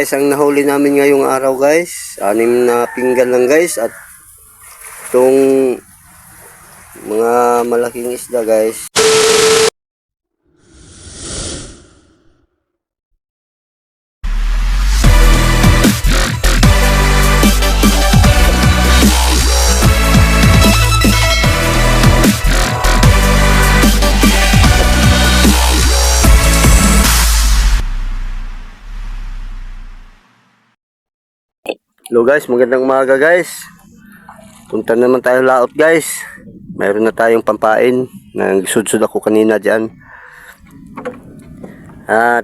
Guys, ang nahuli namin ngayong araw guys, anim na pinggan lang guys at itong mga malaking isda guys. Hello guys, magandang umaga guys. Punta naman tayo laot guys. Mayroon na tayong pampain. Nagsudsud ako kanina dyan. At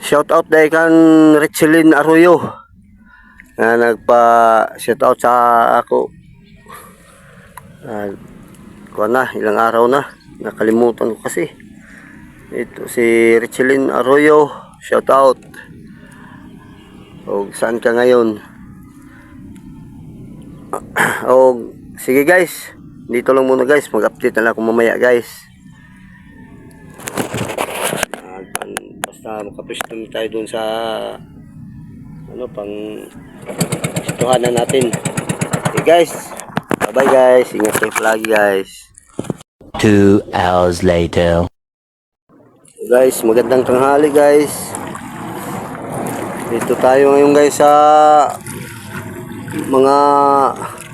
shout out dahil kan Richelin Arroyo na nagpa shout out sa ako. Uh, kuha na, ilang araw na. Nakalimutan ko kasi. Ito si Richelin Arroyo. Shout out. O saan ka ngayon? o sige guys. Dito lang muna guys. Mag-update na lang ako mamaya guys. Basta makapisto tayo dun sa ano pang istuhan na natin. Okay guys. Bye bye guys. Ingat kayo palagi guys. Two hours later. Guys, magandang tanghali guys. Dito tayo ngayon guys sa mga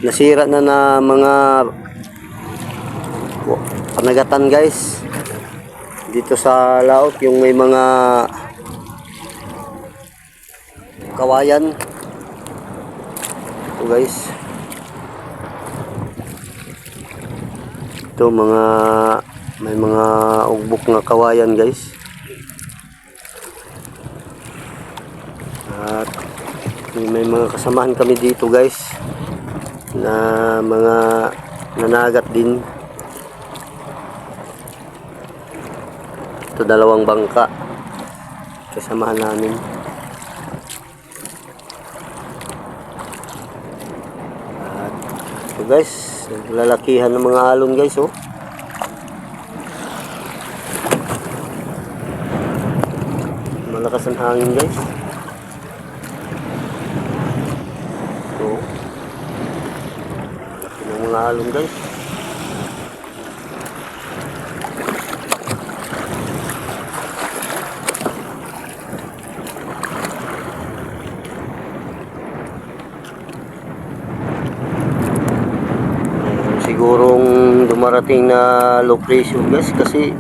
nasira na na mga panagatan guys. Dito sa laot yung may mga kawayan. Ito guys. Ito mga may mga ugbok nga kawayan guys. At may, mga kasamahan kami dito guys na mga nanagat din. Ito dalawang bangka kasamahan namin. At ito guys, lalakihan ng mga alon guys oh. Malakas ang hangin guys. Ito. Laki ng mga alon guys. Mayroon sigurong dumarating na low pressure guys kasi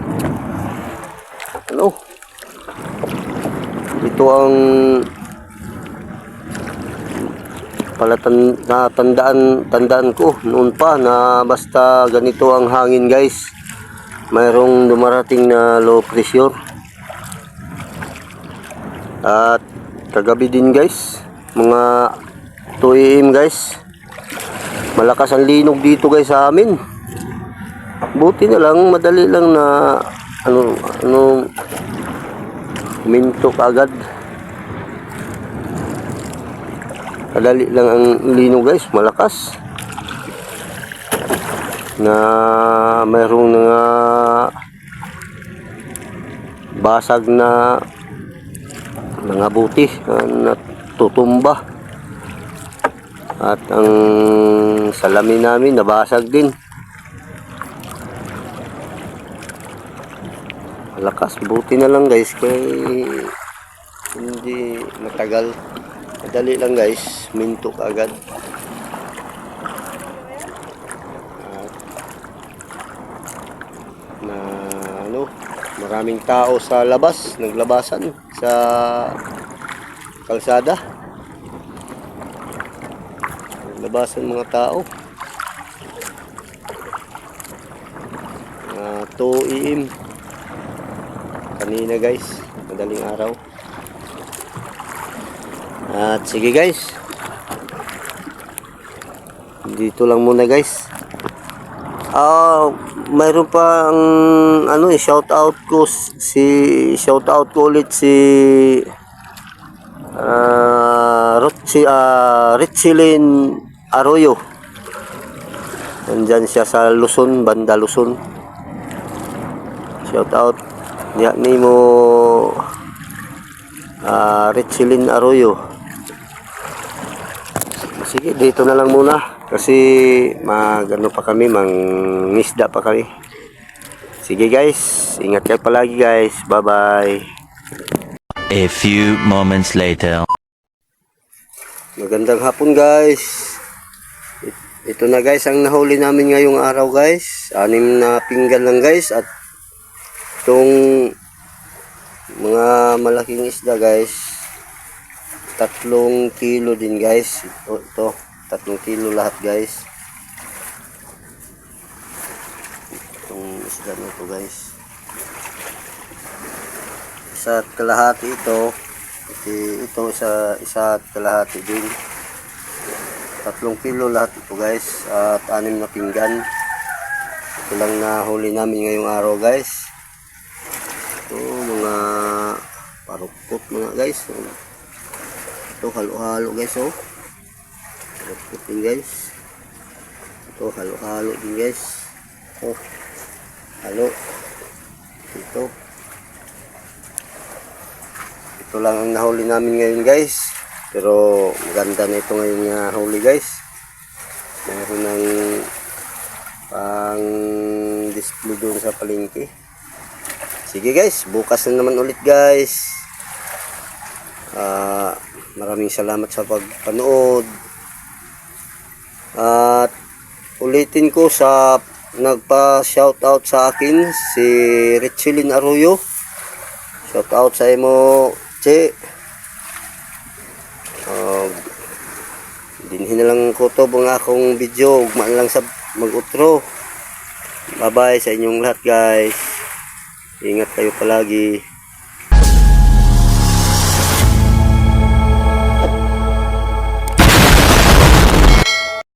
ano ito ang palatan na tandaan tandaan ko noon pa na basta ganito ang hangin guys. Mayroong dumarating na low pressure. At kagabi din guys mga 2 am guys. Malakas ang linog dito guys sa amin. Buti na lang madali lang na ano ano mintok agad kadali lang ang lino guys. Malakas. Na mayroong nga basag na mga buti na natutumba. At ang salamin namin nabasag din. Malakas. Buti na lang guys kay hindi matagal madali lang guys. Mintok agad. At, na ano maraming tao sa labas naglabasan sa kalsada. Naglabasan mga tao. Uh, 2 am kanina guys. Madaling araw at sige guys. Dito lang muna guys. Ah mayroon pa ang ano eh shout out ko si shout out ko ulit si ah Rotsi, ah, Richelin Arroyo. Nandyan siya sa Luzon banda Luzon. Shout out Diya ni mo ah Richelin Arroyo. Sige, dito na lang muna. Kasi mag ano pa kami, mangisda pa kami. Sige guys, ingat kayo palagi guys. Bye-bye. A few moments later. Magandang hapon guys. It- Ito na guys ang nahuli namin ngayong araw guys. Anim na pinggan lang guys at itong mga malaking isda guys. Tatlong kilo din guys. Ito, ito tatlong kilo lahat guys. Itong isda na ito guys. Isa at kalahati ito. Ito, ito sa isa at kalahati din. Tatlong kilo lahat ito guys. At anim na pinggan. Ito lang na huli namin ngayong araw guys. Ito mga parukot mga guys. Ito halo-halo guys oh. Din guys. Ito halo-halo din guys. Oh. Halo. Ito. Ito lang ang nahuli namin ngayon guys. Pero maganda na ito ngayon nga huli guys. Meron ng pang display doon sa palengke. Sige guys, bukas na naman ulit guys. Ah, maraming salamat sa pagpanood. At ulitin ko sa nagpa-shoutout sa akin si Richelin Arroyo. Shoutout sa imo, Che. Uh, dinhin na lang ko to ang akong video. Ugma na lang sa mag-utro. Bye-bye sa inyong lahat guys. Ingat kayo palagi.